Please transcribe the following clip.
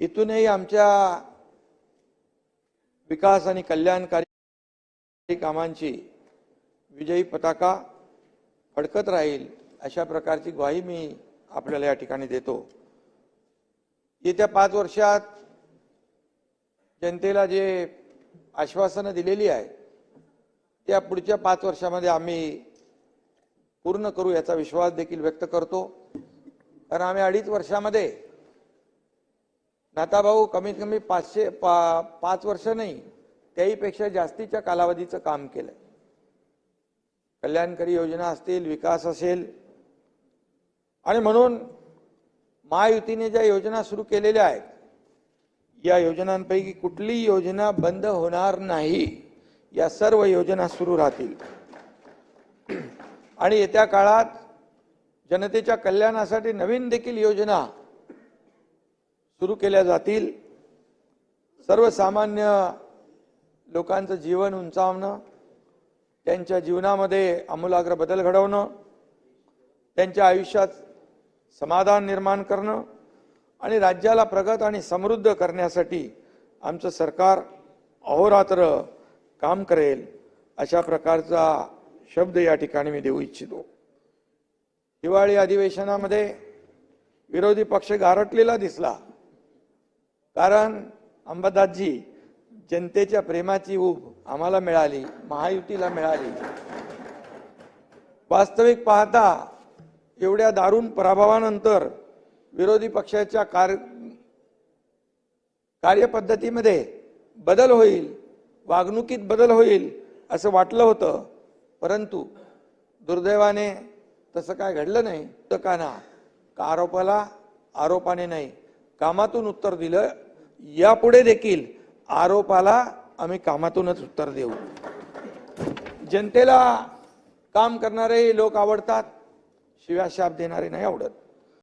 इथूनही आमच्या विकास आणि कल्याणकारी कामांची विजयी पताका फडकत राहील अशा प्रकारची ग्वाही मी आपल्याला या ठिकाणी देतो. येत्या पाच वर्षात जनतेला जे आश्वासनं दिलेली आहे त्या पुढच्या पाच वर्षामध्ये आम्ही पूर्ण करू याचा विश्वास देखील व्यक्त करतो. कारण आम्ही अडीच वर्षामध्ये नाताभाऊ कमीत कमी पाचशे पा पाच वर्ष नाही त्याहीपेक्षा जास्तीच्या कालावधीचं काम केलंय. कल्याणकारी योजना असतील विकास असेल आणि म्हणून महायुतीने ज्या योजना सुरू केलेल्या आहेत या योजनांपैकी कुठलीही योजना बंद होणार नाही. या सर्व योजना सुरू राहतील. आणि येत्या काळात जनतेच्या कल्याणासाठी नवीन देखील योजना सुरू केल्या जातील. सर्वसामान्य लोकांचं जीवन उंचावणं त्यांच्या जीवनामध्ये आमूलाग्र बदल घडवणं त्यांच्या आयुष्यात समाधान निर्माण करणं आणि राज्याला प्रगत आणि समृद्ध करण्यासाठी आमचं सरकार अहोरात्र काम करेल अशा प्रकारचा शब्द या ठिकाणी मी देऊ इच्छितो. हिवाळी अधिवेशनामध्ये विरोधी पक्ष गारटलेला दिसला. कारण अंबादासजी जनतेच्या प्रेमाची ऊब आम्हाला मिळाली महायुतीला मिळाली. वास्तविक पाहता एवढ्या दारुण पराभवानंतर विरोधी पक्षाच्या कार्य कार्यपद्धतीमध्ये बदल होईल वागणुकीत बदल होईल असं वाटलं होतं परंतु दुर्दैवाने तसं काय घडलं नाही. तर का ना का आरोपाला आरोपाने नाही. कामातून उत्तर दिलं. यापुढे देखील आरोपाला आम्ही कामातूनच उत्तर देऊ. जनतेला काम करणारे लोक आवडतात. शिव्या शाप देणारे नाही आवडत.